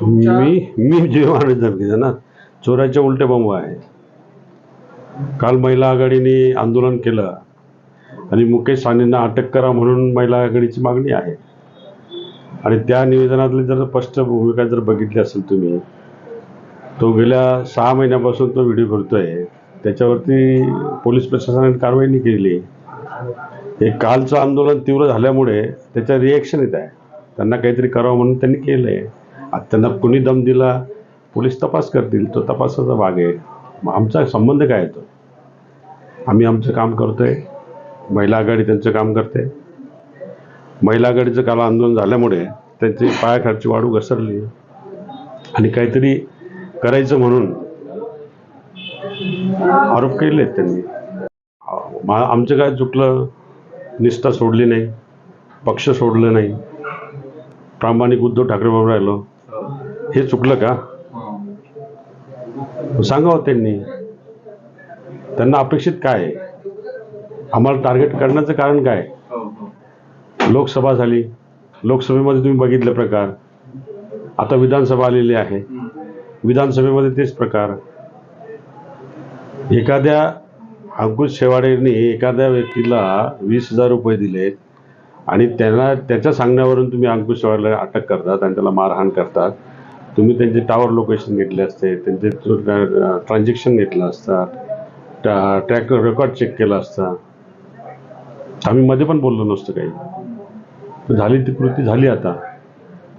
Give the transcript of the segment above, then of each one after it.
तुमच्या? मी मी जीवाने धमकीचं ना चोराच्या उलटे बंब आहे. काल महिला आघाडीने आंदोलन केलं. आणि मुकेश सानेंना अटक करा म्हणून महिला आघाडीची मागणी आहे. आणि त्या निवेदनातली जर स्पष्ट भूमिका जर बघितली असेल तुम्ही तो गेल्या सहा महिन्यापासून तो व्हिडिओ करतोय त्याच्यावरती पोलीस प्रशासनाने कारवाई नाही केली. हे कालचं आंदोलन तीव्र झाल्यामुळे त्याच्या रिॲक्शन येत आहे. त्यांना काहीतरी करावं म्हणून त्यांनी केलं आहे आता त्यांना कुणी दम दिला? पोलीस तपास करतील. तो तपासाचा भाग आहे. मग आमचा संबंध काय येतो आम्ही आमचं काम करतोय. महिला आघाडी त्यांचं काम करते. महिला आघाडीचं काल आंदोलन झाल्यामुळे त्यांची पायाखालची वाढू घसरली. आणि काहीतरी करायचं म्हणून आरोप केले आहेत त्यांनी आमचं काय चुकलं? निष्ठा सोडली नाही. पक्ष सोडलं नाही. प्रामाणिक उद्धव ठाकरे बरोबर राहिलो. हे चुकलं का? सांगावं त्यांनी. त्यांना अपेक्षित काय? आहे आम्हाला टार्गेट करण्याचं कारण काय? लोकसभा झाली. लोकसभेमध्ये तुम्ही बघितले प्रकार. आता विधानसभा आलेली आहे. विधानसभेमध्ये तेच प्रकार. एखाद्या अंकुश शेवाडेंनी एखाद्या व्यक्तीला वीस हजार रुपये दिलेत आणि त्यांना त्याच्या सांगण्यावरून तुम्ही अंकुश शेवाडेला अटक करतात आणि त्याला मारहाण करतात. तुम्ही त्यांचे टावर लोकेशन घेतले असते त्यांचे ट्रान्झॅक्शन घेतलं असतात ट्रॅक रेकॉर्ड चेक केला असता. आम्ही मध्ये पण बोललो नसतं काही. झाली ती कृती झाली आता.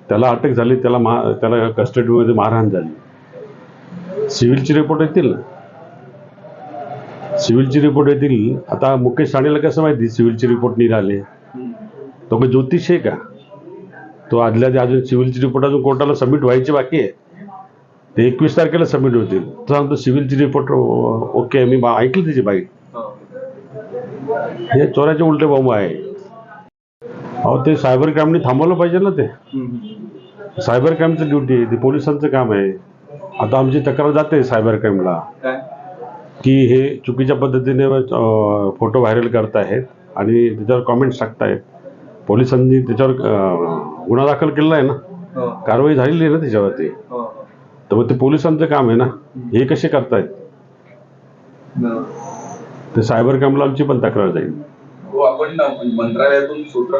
त्याला अटक झाली त्याला मा त्याला कस्टडीमध्ये मारहाण झाली. सिव्हिलची रिपोर्ट येतील ना? सिव्हिलची रिपोर्ट येतील. आता मुकेश साणेला कसं माहिती? सिव्हिलची रिपोर्ट निघाले तो काही ज्योतिष आहे का? तो आदल्या अजून सिव्हिलची रिपोर्ट अजून कोर्टाला सबमिट व्हायची बाकी आहे. ते एकवीस तारखेला सबमिट होतील. तो सांगतो सिव्हिलची रिपोर्ट ओके मी ऐकली त्याची बाईट हे चोराचे उलटे बॉम्ब आहे. अहो ते सायबर क्राईमने थांबवलं पाहिजे ना ते. सायबर क्राईमचं ड्युटी आहे. ते पोलिसांचं काम आहे. आता आमची तक्रार जाते सायबर क्राईमला की हे चुकीच्या पद्धतीने फोटो व्हायरल करतायत आणि त्याच्यावर कॉमेंट्स टाकतायत पोलिसांनी त्याच्यावर गुन्हा दाखल केलेला आहे ना. हो, कारवाई झालेली आहे ना त्याच्यावरती. हो, हो. तर मग ते पोलिसांचं काम आहे ना. हे कसे करतायत. ते सायबर क्राईमला आमची पण तक्रार जाईल. हो आपण मंत्रालयातून सूत्र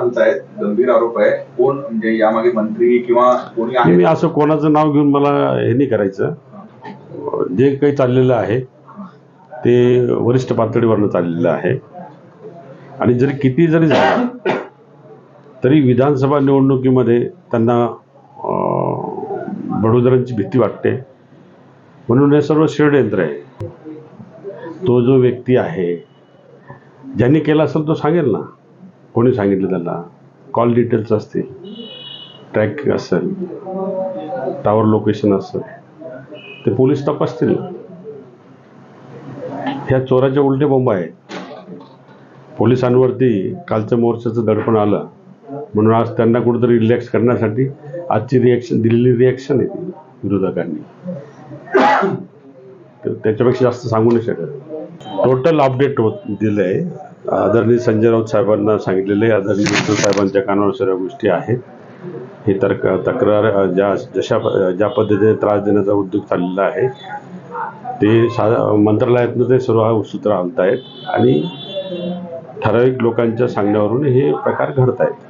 गंभीर आरोप आहे. कोण म्हणजे यामागे मंत्री किंवा कोणी मी असं कोणाचं नाव घेऊन मला हे नाही करायचं. जे काही चाललेलं आहे ते वरिष्ठ पातळीवरनं चाललेलं आहे. आणि जरी किती जरी झालं तरी विधानसभा निवडणुकीमध्ये त्यांना बडोदरांची भीती वाटते. म्हणून हे सर्व षडयंत्र आहे. तो जो व्यक्ती आहे ज्यांनी केला असेल तो सांगेल ना. कोणी सांगितलं त्याला? कॉल डिटेल्स असतील. ट्रॅक असेल. टावर लोकेशन असेल. ते पोलीस तपासतील. ह्या चोराच्या उलटे बोंब आहेत. पोलिसांवरती कालच्या मोर्चाचं दडपण आलं. म्हणून आज त्यांना कुठेतरी रिलॅक्स करण्यासाठी आजची रिॲक्शन दिलेली रिॲक्शन आहे ती विरोधकांनी. तर त्याच्यापेक्षा जास्त सांगू नाही शकत. टोटल अपडेट होत दिलं आहे आदरणीय संजय राऊत साहेबांना सांगितलेलं आहे. आदरणीय विठ्ठल साहेबांच्या कानावर सर्व गोष्टी आहेत. हे तर्क तक्रार ज्या जशा प- ज्या पद्धतीने त्रास देण्याचा उद्योग चाललेला आहे ते सा मंत्रालयातनं ते सर्व सूत्र आणत आहेत आणि ठराविक लोकांच्या सांगण्यावरून हे प्रकार घडत आहेत